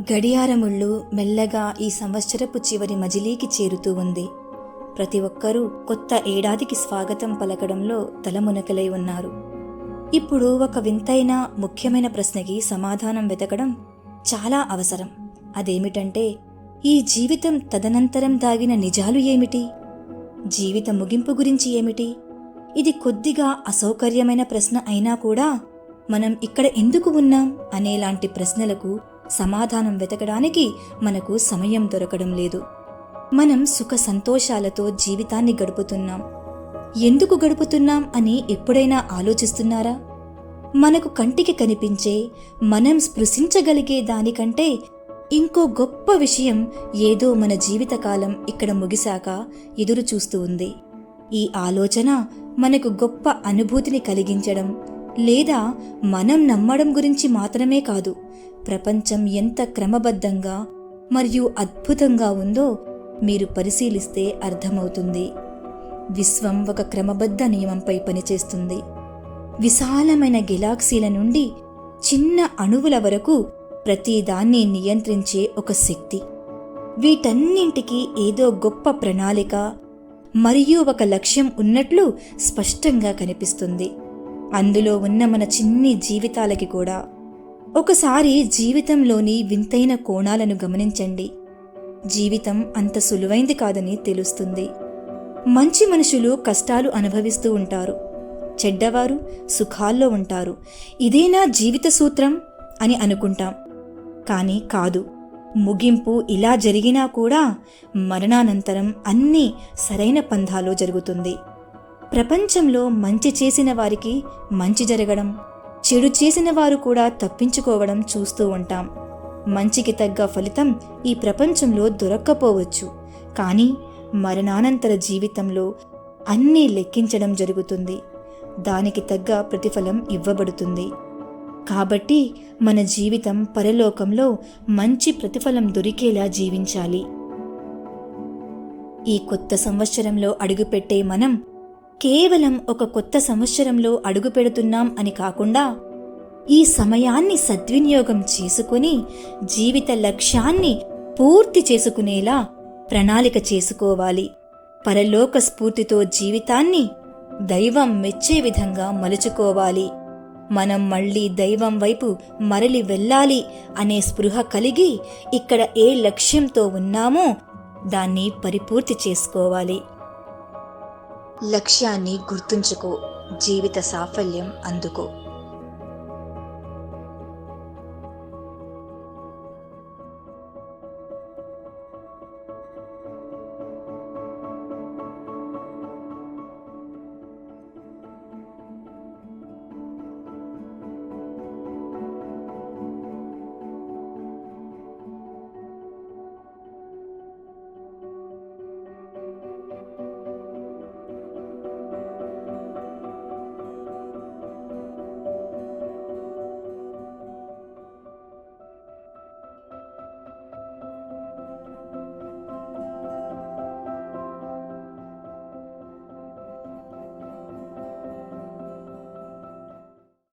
గడియారముళ్ళు మెల్లగా ఈ సంవత్సరపు చివరి మజిలీకి చేరుతూ ఉంది. ప్రతి ఒక్కరూ కొత్త ఏడాదికి స్వాగతం పలకడంలో తలమునకలై ఉన్నారు. ఇప్పుడు ఒక వింతైన ముఖ్యమైన ప్రశ్నకి సమాధానం వెతకడం చాలా అవసరం. అదేమిటంటే ఈ జీవితం తదనంతరం దాగిన నిజాలు ఏమిటి? జీవిత ముగింపు గురించి ఏమిటి? ఇది కొద్దిగా అసౌకర్యమైన ప్రశ్న అయినా కూడా మనం ఇక్కడ ఎందుకు ఉన్నాం అనేలాంటి ప్రశ్నలకు సమాధానం వెతకడానికి మనకు సమయం దొరకడం లేదు. మనం సుఖ సంతోషాలతో జీవితాన్ని గడుపుతున్నాం. ఎందుకు గడుపుతున్నాం అని ఎప్పుడైనా ఆలోచిస్తున్నారా? మనకు కంటికి కనిపించే మనం స్పృశించగలిగే దానికంటే ఇంకో గొప్ప విషయం ఏదో మన జీవితకాలం ఇక్కడ ముగిశాక ఎదురు చూస్తూ ఉంది. ఈ ఆలోచన మనకు గొప్ప అనుభూతిని కలిగించడం లేదా మనం నమ్మడం గురించి మాత్రమే కాదు. ప్రపంచం ఎంత క్రమబద్ధంగా మరియు అద్భుతంగా ఉందో మీరు పరిశీలిస్తే అర్థమవుతుంది. విశ్వం ఒక క్రమబద్ధ నియమంపై పనిచేస్తుంది. విశాలమైన గెలాక్సీల నుండి చిన్న అణువుల వరకు ప్రతిదాన్ని నియంత్రించే ఒక శక్తి. వీటన్నింటికి ఏదో గొప్ప ప్రణాళిక మరియు ఒక లక్ష్యం ఉన్నట్లు స్పష్టంగా కనిపిస్తుంది. అందులో ఉన్న మన చిన్ని జీవితాలకి కూడా ఒకసారి జీవితంలోని వింతైన కోణాలను గమనించండి. జీవితం అంత సులువైంది కాదని తెలుస్తుంది. మంచి మనుషులు కష్టాలు అనుభవిస్తూ ఉంటారు. చెడ్డవారు సుఖాల్లో ఉంటారు. ఇదేనా జీవిత సూత్రం అని అనుకుంటాం. కానీ కాదు. ముగింపు ఇలా జరిగినా కూడా మరణానంతరం అన్నీ సరైన పంధాలో జరుగుతుంది. ప్రపంచంలో మంచి చేసిన వారికి మంచి జరగడం చెడు చేసిన వారు కూడా తప్పించుకోవడం చూస్తూ ఉంటాం. మంచికి తగ్గ ఫలితం ఈ ప్రపంచంలో దొరక్కపోవచ్చు. కానీ మరణానంతర జీవితంలో అన్నీ లెక్కించడం జరుగుతుంది. దానికి తగ్గ ప్రతిఫలం ఇవ్వబడుతుంది. కాబట్టి మన జీవితం పరలోకంలో మంచి ప్రతిఫలం దొరికేలా జీవించాలి. ఈ కొత్త సంవత్సరంలో అడుగుపెట్టే మనం కేవలం ఒక కొత్త సంవత్సరంలో అడుగు పెడుతున్నాం అని కాకుండా ఈ సమయాన్ని సద్వినియోగం చేసుకుని జీవిత లక్ష్యాన్ని పూర్తి చేసుకునేలా ప్రణాళిక చేసుకోవాలి. పరలోక స్ఫూర్తితో జీవితాన్ని దైవం మెచ్చే విధంగా మలుచుకోవాలి. మనం మళ్ళీ దైవం వైపు మరలి వెళ్ళాలి అనే స్పృహ కలిగి ఇక్కడ ఏ లక్ష్యంతో ఉన్నామో దాన్ని పరిపూర్తి చేసుకోవాలి. లక్ష్యాన్ని గుర్తుంచుకో. జీవిత సాఫల్యం అందుకో.